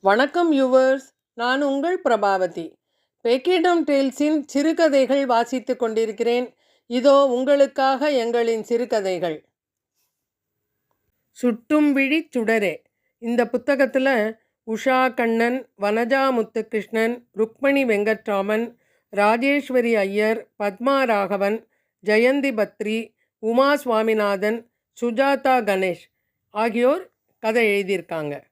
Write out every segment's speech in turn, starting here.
வணக்கம் யூவர்ஸ் நான் உங்கள் பிரபாவதி. பேக்கிடம் டேல்ஸின் சிறுகதைகள் வாசித்துக் கொண்டிருக்கிறேன். இதோ உங்களுக்காக எங்களின் சிறுகதைகள். சுட்டும் விழி சுடரே. இந்த புத்தகத்தில் உஷா கண்ணன் வனஜா முத்துகிருஷ்ணன் ருக்மணி வெங்கட்ராமன் ராஜேஸ்வரி ஐயர் பத்மா ராகவன் ஜெயந்தி பத்ரி உமா சுவாமிநாதன் சுஜாதா கணேஷ் ஆகியோர் கதை எழுதியிருக்காங்க.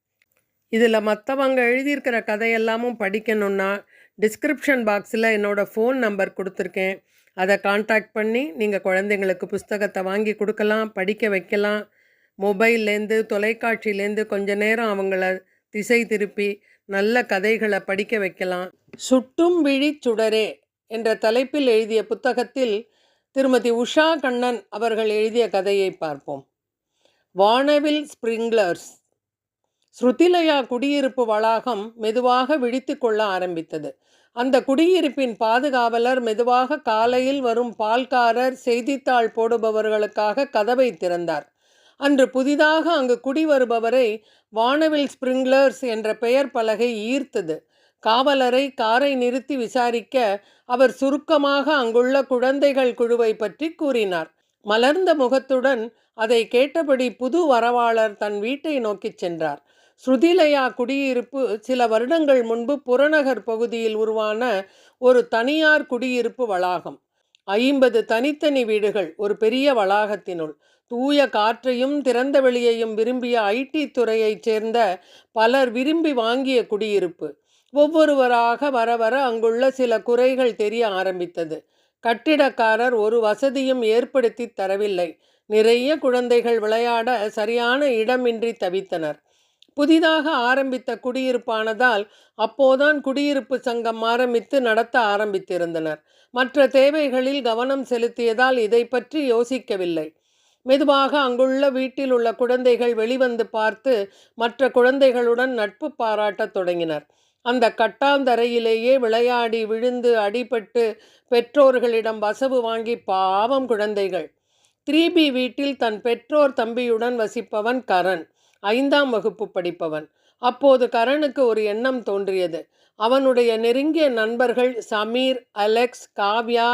இதில் மற்றவங்க எழுதியிருக்கிற கதையெல்லாமும் படிக்கணுன்னா டிஸ்கிரிப்ஷன் பாக்ஸில் என்னோடய ஃபோன் நம்பர் கொடுத்துருக்கேன். அதை காண்டாக்ட் பண்ணி நீங்கள் குழந்தைங்களுக்கு புஸ்தகத்தை வாங்கி கொடுக்கலாம் படிக்க வைக்கலாம். மொபைல்லேருந்து தொலைக்காட்சியிலேருந்து கொஞ்ச நேரம் அவங்கள திசை திருப்பி நல்ல கதைகளை படிக்க வைக்கலாம். சுட்டும் விழி சுடரே என்ற தலைப்பில் எழுதிய புத்தகத்தில் திருமதி உஷா கண்ணன் அவர்கள் எழுதிய கதையை பார்ப்போம். வானவில் ஸ்ப்ரிங்லர்ஸ் ஸ்ருதிலயா குடியிருப்பு வளாகம் மெதுவாக விழித்து கொள்ள ஆரம்பித்தது. அந்த குடியிருப்பின் பாதுகாவலர் மெதுவாக காலையில் வரும் பால்காரர் செய்தித்தாள் போடுபவர்களுக்காக கதவை திறந்தார். அன்று புதிதாக அங்கு குடி வருபவரை வானவில் ஸ்பிரிங்லர்ஸ் என்ற பெயர் பலகை ஈர்த்தது. காவலரை காரை நிறுத்தி விசாரிக்க அவர் சுருக்கமாக அங்குள்ள குழந்தைகள் குழுவை பற்றி கூறினார். மலர்ந்த முகத்துடன் அதை கேட்டபடி புது வரவாளர் தன் வீட்டை நோக்கிச் சென்றார். ஸ்ருதிலயா குடியிருப்பு சில வருடங்கள் முன்பு புறநகர் பகுதியில் உருவான ஒரு தனியார் குடியிருப்பு வளாகம். ஐம்பது தனித்தனி வீடுகள் ஒரு பெரிய வளாகத்தினுள். தூய காற்றையும் திறந்த வெளியையும் விரும்பிய ஐடி துறையைச் சேர்ந்த பலர் விரும்பி வாங்கிய குடியிருப்பு. ஒவ்வொருவராக வர வர அங்குள்ள சில குறைகள் தெரிய ஆரம்பித்தது. கட்டிடக்காரர் ஒரு வசதியும் ஏற்படுத்தி தரவில்லை. நிறைய குழந்தைகள் விளையாட சரியான இடமின்றி தவித்தனர். புதிதாக ஆரம்பித்த குடியிருப்பானதால் அப்போதான் குடியிருப்பு சங்கம் ஆரம்பித்து நடத்த ஆரம்பித்திருந்தனர். மற்ற தேவைகளில் கவனம் செலுத்தியதால் இதை பற்றி யோசிக்கவில்லை. மெதுவாக அங்குள்ள வீட்டில் உள்ள குழந்தைகள் வெளிவந்து பார்த்து மற்ற குழந்தைகளுடன் நட்பு பாராட்டத் தொடங்கினர். அந்த கட்டாந்தரையிலேயே விளையாடி விழுந்து அடிபட்டு பெற்றோர்களிடம் வசவு வாங்கி பாவம் குழந்தைகள். த்ரீபி வீட்டில் தன் பெற்றோர் தம்பியுடன் வசிப்பவன் கரண். ஐந்தாம் வகுப்பு படிப்பவன். அப்போது கரணுக்கு ஒரு எண்ணம் தோன்றியது. அவனுடைய நெருங்கிய நண்பர்கள் சமீர் அலெக்ஸ் காவ்யா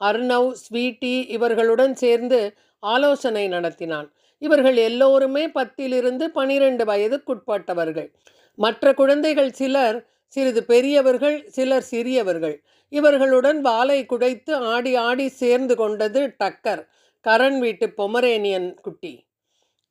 அர்ணவ் ஸ்வீட்டி இவர்களுடன் சேர்ந்து ஆலோசனை நடத்தினான். இவர்கள் எல்லோருமே பத்திலிருந்து பனிரெண்டு வயதுக்குட்பட்டவர்கள். மற்ற குழந்தைகள் சிலர் சிறிது பெரியவர்கள் சிலர் சிறியவர்கள். இவர்களுடன் வாளை குடைத்து ஆடி ஆடி சேர்ந்து கொண்டது டக்கர் கரண் வீட்டு பொமரேனியன் குட்டி.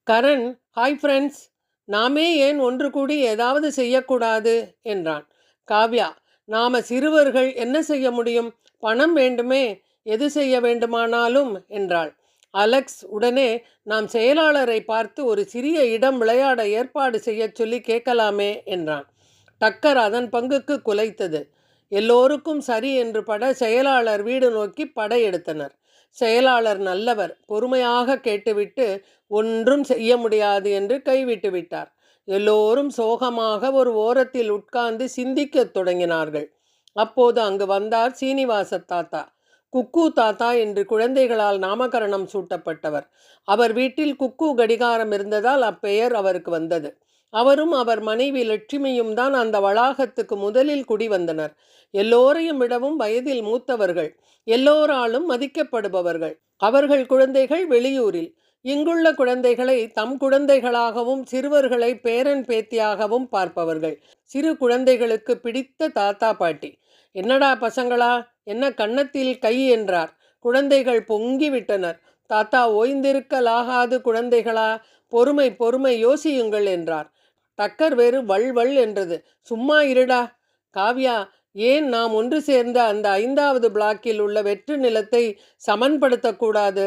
கரண் ஹாய் ஃப்ரெண்ட்ஸ் நாமே ஏன் ஒன்று கூடி ஏதாவது செய்யக்கூடாது? என்றான். காவ்யா நாம சிறுவர்கள் என்ன செய்ய முடியும்? பணம் வேண்டுமே எது செய்ய வேண்டுமானாலும் என்றாள். அலெக்ஸ் உடனே நாம் செயலாளரை பார்த்து ஒரு சிறிய இடம் விளையாட ஏற்பாடு செய்ய சொல்லி கேட்கலாமே என்றான். டக்கர் அதன் பங்குக்கு குலைத்தது. எல்லோருக்கும் சரி என்று பட செயலாளர் வீடு நோக்கி படையெடுத்தனர் செயலாளர் நல்லவர் பொறுமையாக கேட்டுவிட்டு ஒன்றும் செய்ய முடியாது என்று கைவிட்டு விட்டார். எல்லோரும் சோகமாக ஒரு ஓரத்தில் உட்கார்ந்து சிந்திக்கத் தொடங்கினார்கள். அப்போது அங்கு வந்தார் சீனிவாச தாத்தா. குக்கு தாத்தா என்று குழந்தைகளால் நாமகரணம் சூட்டப்பட்டவர். அவர் வீட்டில் குக்கு கடிகாரம் இருந்ததால் அப்பெயர் அவருக்கு வந்தது. அவரும் அவர் மனைவி லட்சுமியும் தான் அந்த வளாகத்துக்கு முதலில் குடி வந்தனர். எல்லோரையும் விடவும் வயதில் மூத்தவர்கள் எல்லோராலும் மதிக்கப்படுபவர்கள். அவர்கள் குழந்தைகள் வெளியூரில். இங்குள்ள குழந்தைகளை தம் குழந்தைகளாகவும் சிறுவர்களை பேரன் பேத்தியாகவும் பார்ப்பவர்கள். சிறு குழந்தைகளுக்கு பிடித்த தாத்தா பாட்டி. என்னடா பசங்களா என்ன கன்னத்தில் கை? என்றார். குழந்தைகள் பொங்கி விட்டனர். தாத்தா ஓய்ந்திருக்கலாகாது குழந்தைகளா பொறுமை பொறுமை யோசியுங்கள் என்றார். டக்கர் வேறு வள் வள் என்றது. சும்மா இருடா. காவ்யா ஏன் நாம் ஒன்று சேர்ந்த அந்த ஐந்தாவது பிளாக்கில் உள்ள வெற்று நிலத்தை சமன்படுத்தக்கூடாது?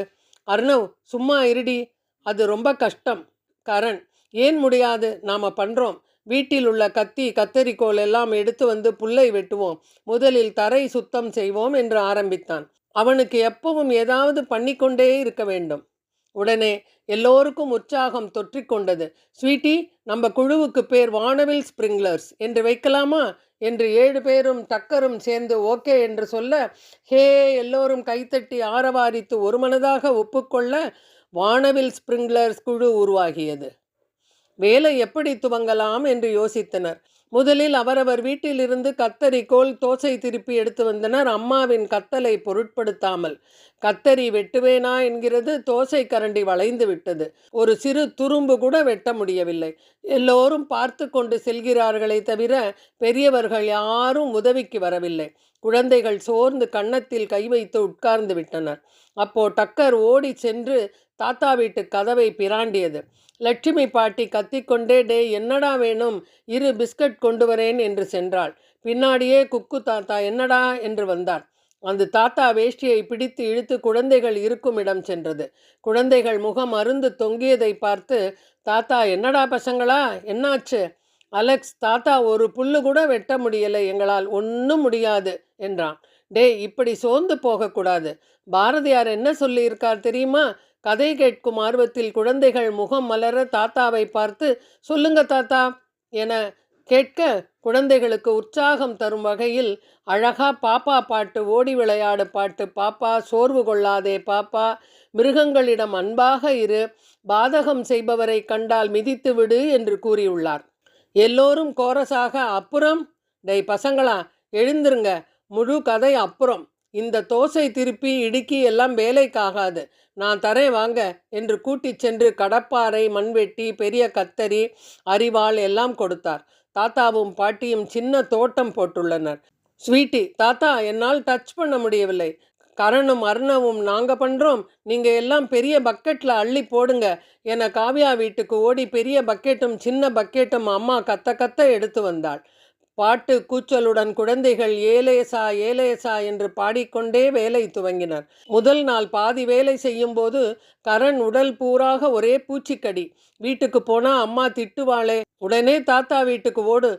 அர்ணவ் சும்மா இருடி. அது ரொம்ப கஷ்டம். கரண் ஏன் முடியாது? நாம் பண்ணுறோம் வீட்டில் உள்ள கத்தி கத்தரிக்கோல் எல்லாம் எடுத்து வந்து புல்லை வெட்டுவோம். முதலில் தரை சுத்தம் செய்வோம் என்று ஆரம்பித்தான். அவனுக்கு எப்பவும் ஏதாவது பண்ணிக்கொண்டே இருக்க வேண்டும். உடனே எல்லோருக்கும் உற்சாகம் தொற்றிக்கொண்டது ஸ்வீட்டி நம்ம குழுவுக்கு பேர் வானவில் ஸ்ப்ரிங்லர்ஸ். என்று வைக்கலாமா? என்று ஏழு பேரும் டக்கரும் சேர்ந்து ஓகே என்று சொல்ல ஹே எல்லோரும் கைத்தட்டி ஆரவாரித்து ஒருமனதாக ஒப்புக்கொள்ள வானவில் ஸ்ப்ரிங்லர்ஸ் குழு உருவாகியது. வேலை எப்படி துவங்கலாம்? என்று யோசித்தனர். முதலில் அவரவர் வீட்டிலிருந்து கத்தரிக்கோல் தோசை திருப்பி எடுத்து வந்தனர். அம்மாவின் கத்தலை பொருட்படுத்தாமல் கத்தரி வெட்டுவேனா? என்கிறது தோசை கரண்டி வளைந்து விட்டது. ஒரு சிறு துரும்பு கூட வெட்ட முடியவில்லை. எல்லோரும் பார்த்து கொண்டு செல்கிறார்களே தவிர பெரியவர்கள் யாரும் உதவிக்கு வரவில்லை. குழந்தைகள் சோர்ந்து கன்னத்தில் கை வைத்து உட்கார்ந்து விட்டனர். அப்போ டக்கர் ஓடி சென்று தாத்தா வீட்டு கதவை பிராண்டியது. லட்சுமி பாட்டி கத்திக்கொண்டே டே என்னடா வேணும்? இரு பிஸ்கட் கொண்டு வரேன் என்று சென்றாள். பின்னாடியே குக்கு தாத்தா என்னடா என்று வந்தார். அந்த தாத்தா வேஷ்டியை பிடித்து இழுத்து குழந்தைகள் இருக்கும் இடம் சென்றது. குழந்தைகள் முகம் அருந்து தொங்கியதை பார்த்து தாத்தா என்னடா பசங்களா? என்னாச்சு? அலெக்ஸ் தாத்தா ஒரு புல்லு கூட வெட்ட முடியலை. எங்களால் ஒன்றும் முடியாது என்றான். டே இப்படி சோர்ந்து போகக்கூடாது. பாரதியார் என்ன சொல்லியிருக்கார் தெரியுமா? கதை கேட்கும் ஆர்வத்தில் குழந்தைகள் முகம் மலர தாத்தாவை பார்த்து சொல்லுங்க தாத்தா என கேட்க குழந்தைகளுக்கு உற்சாகம் தரும் வகையில் அழகா பாப்பா பாட்டு ஓடி விளையாடு பாட்டு பாப்பா சோர்வு கொள்ளாதே பாப்பா மிருகங்களிடம் அன்பாக இரு பாதகம் செய்பவரை கண்டால் மிதித்து விடு என்று கூறியுள்ளார். எல்லோரும் கோரஸாக அப்புறம்? டேய் பசங்களா எழுந்திருங்க முழு கதை அப்புறம். இந்த தோசை திருப்பி இடுக்கி எல்லாம் வேலைக்காகாது. நான் தரேன் வாங்க என்று கூட்டிச் சென்று கடப்பாறை மண்வெட்டி பெரிய கத்தரி அரிவாள் எல்லாம் கொடுத்தார். தாத்தாவும் பாட்டியும் சின்ன தோட்டம் போட்டுள்ளனர். ஸ்வீட்டி தாத்தா என்னால் டச் பண்ண முடியவில்லை. கரணும் அருணவும் நாங்கள் பண்ணுறோம் நீங்கள் எல்லாம் பெரிய பக்கெட்டில் அள்ளி போடுங்க என காவ்யா வீட்டுக்கு ஓடி பெரிய பக்கெட்டும் சின்ன பக்கெட்டும் அம்மா கத்த கத்த எடுத்து வந்தாள். பாட்டு கூச்சலுடன் குழந்தைகள் ஏலேசா ஏலேசா என்று பாடிக்கொண்டே வேலை துவங்கினர். முதல் நாள் பாதி வேலை செய்யும்போது கரண் உடல் பூராக ஒரே பூச்சிக்கடி. வீட்டுக்கு போனா அம்மா திட்டுவாளே உடனே தாத்தா வீட்டுக்கு ஓடு.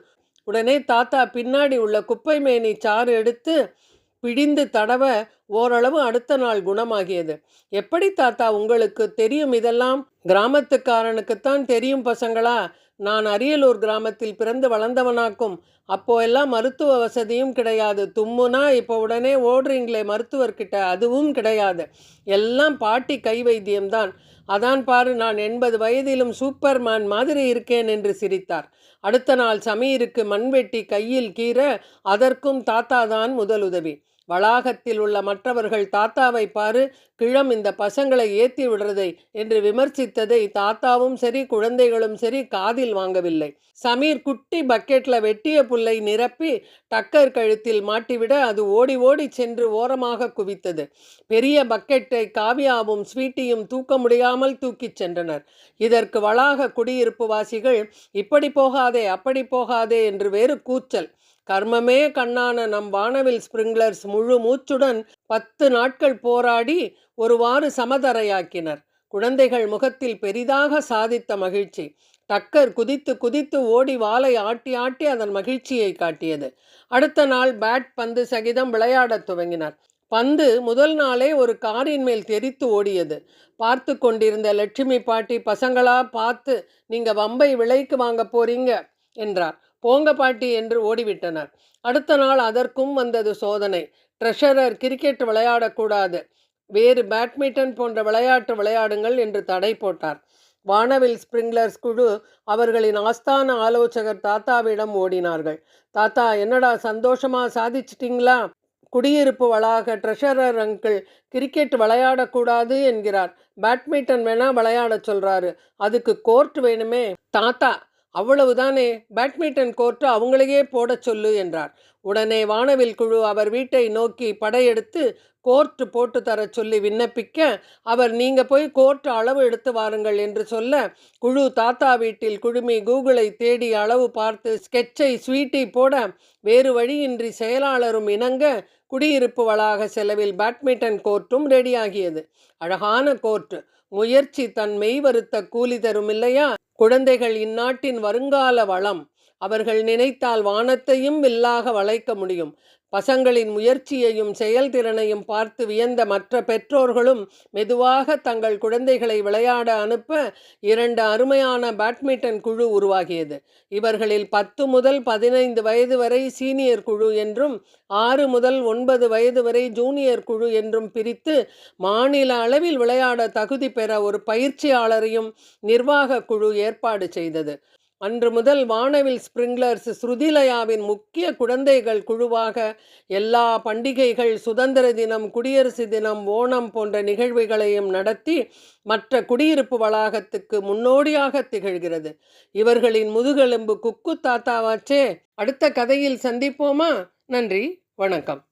உடனே தாத்தா பின்னாடி உள்ள குப்பை மேனி சாறு எடுத்து பிடிந்து தடவ ஓரளவு அடுத்த நாள் குணமாகியது. எப்படி தாத்தா உங்களுக்கு தெரியும் இதெல்லாம்? கிராமத்துக்காரனுக்குத்தான் தெரியும் பசங்களா? நான் அரியலூர் கிராமத்தில் பிறந்து வளர்ந்தவனாக்கும் அப்போ எல்லாம் மருத்துவ வசதியும் கிடையாது. தும்முனா இப்போ உடனே ஓடுறீங்களே மருத்துவர்கிட்ட அதுவும் கிடையாது. எல்லாம் பாட்டி கை வைத்தியம்தான். அதான் பாரு நான் எண்பது வயதிலும் சூப்பர்மேன் மாதிரி இருக்கேன் என்று சிரித்தார். அடுத்த நாள் சமீருக்கு மண்வெட்டி கையில் கீற அதற்கும் தாத்தா தான் முதலுதவி. வளாகத்தில் உள்ள மற்றவர்கள் தாத்தாவை பாரு கிழம் இந்த பசங்களை ஏத்தி விடுறதை என்று விமர்சித்ததை தாத்தாவும் சரி குழந்தைகளும் சரி காதில் வாங்கவில்லை. சமீர் குட்டி பக்கெட்ல வெட்டிய புல்லை நிரப்பி டக்கர் கழுத்தில் மாட்டிவிட அது ஓடி ஓடி சென்று ஓரமாக குவித்தது. பெரிய பக்கெட்டை காவியாவும் ஸ்வீட்டியும் தூக்க முடியாமல் தூக்கிச் சென்றனர். இதற்கு வளாக குடியிருப்பு வாசிகள் இப்படி போகாதே அப்படி போகாதே என்று வேறு கூச்சல். கர்மமே கண்ணான நம் வானவில் ஸ்பிரிங்லர்ஸ் முழு மூச்சுடன் பத்து நாட்கள் போராடி ஒருவாறு சமதரையாக்கினர். குழந்தைகள் முகத்தில் பெரிதாக சாதித்த மகிழ்ச்சி. டக்கர் குதித்து குதித்து ஓடி வாளை ஆட்டி ஆட்டி அதன் மகிழ்ச்சியை காட்டியது. அடுத்த நாள் பேட் பந்து சகிதம் விளையாடத் துவங்கினர். பந்து முதல் நாளே ஒரு காரின் மேல் தெரித்து ஓடியது. பார்த்து கொண்டிருந்த லட்சுமி பாட்டி பசங்களா பார்த்து நீங்க வம்பை விலைக்கு வாங்க போறீங்க என்றார். போங்க பாட்டி என்று ஓடிவிட்டனர். அடுத்த நாள் அதற்கும் வந்தது சோதனை. ட்ரெஷரர் கிரிக்கெட் விளையாடக்கூடாது. வேறு பேட்மிண்டன் போன்ற விளையாட்டு விளையாடுங்கள் என்று தடை போட்டார். வானவில் ஸ்பிரிங்லர்ஸ் குழு அவர்களின் ஆஸ்தான ஆலோசகர் தாத்தாவிடம் ஓடினார்கள். தாத்தா என்னடா சந்தோஷமாக சாதிச்சிட்டிங்களா? குடியிருப்பு வளாக ட்ரெஷரர் அங்கிள் கிரிக்கெட் விளையாடக்கூடாது என்கிறார். பேட்மிண்டன் வேணா விளையாட சொல்றாரு. அதுக்கு கோர்ட் வேணுமே. தாத்தா அவ்வளவுதானே? பேட்மிண்டன் கோர்ட்டு அவங்களையே போடச் சொல்லு என்றார். உடனே வானவில் குழு அவர் வீட்டை நோக்கி படையெடுத்து கோர்ட்டு போட்டு தரச் சொல்லி விண்ணப்பிக்க அவர் நீங்க போய் கோர்ட் அளவு எடுத்து வாருங்கள் என்று சொல்ல குழு தாத்தா வீட்டில் குழுமி கூகுளை தேடி அளவு பார்த்து ஸ்கெட்சை ஸ்வீட்டி போட வேறு வழியின்றி செயலாளரும் இணங்க குடியிருப்பு வளாக செலவில் பேட்மிண்டன் கோர்ட்டும் ரெடியாகியது. அழகான கோர்ட்டு முயற்சி தன் மெய்வருத்த கூலி தரும் இல்லையா குழந்தைகள் இந்நாட்டின் வருங்கால வளம். அவர்கள் நினைத்தால் வானத்தையும் வில்லாக வளைக்க முடியும். பசங்களின் முயற்சியையும் செயல்திறனையும் பார்த்து வியந்த மற்ற பெற்றோர்களும் மெதுவாக தங்கள் குழந்தைகளை விளையாட அனுப்ப இரண்டு அருமையான பேட்மிண்டன் குழு உருவாகியது. இவர்களில் பத்து முதல் பதினைந்து வயது வரை சீனியர் குழு என்றும் ஆறு முதல் ஒன்பது வயது வரை ஜூனியர் குழு என்றும் பிரித்து மாநில அளவில் விளையாட தகுதி பெற ஒரு பயிற்சியாளரையும் நிர்வாக குழு ஏற்பாடு செய்தது. அன்று முதல் வானவில் ஸ்பிரிங்லர்ஸ் ஸ்ருதிலயாவின் முக்கிய குழந்தைகள் குழுவாக எல்லா பண்டிகைகள் சுதந்திர தினம் குடியரசு தினம் ஓணம் போன்ற நிகழ்வுகளையும் நடத்தி மற்ற குடியிருப்பு வளாகத்துக்கு முன்னோடியாக திகழ்கிறது. இவர்களின் முதுகெலும்பு குக்கு தாத்தாவாச்சே. அடுத்த கதையில் சந்திப்போமா? நன்றி. வணக்கம்.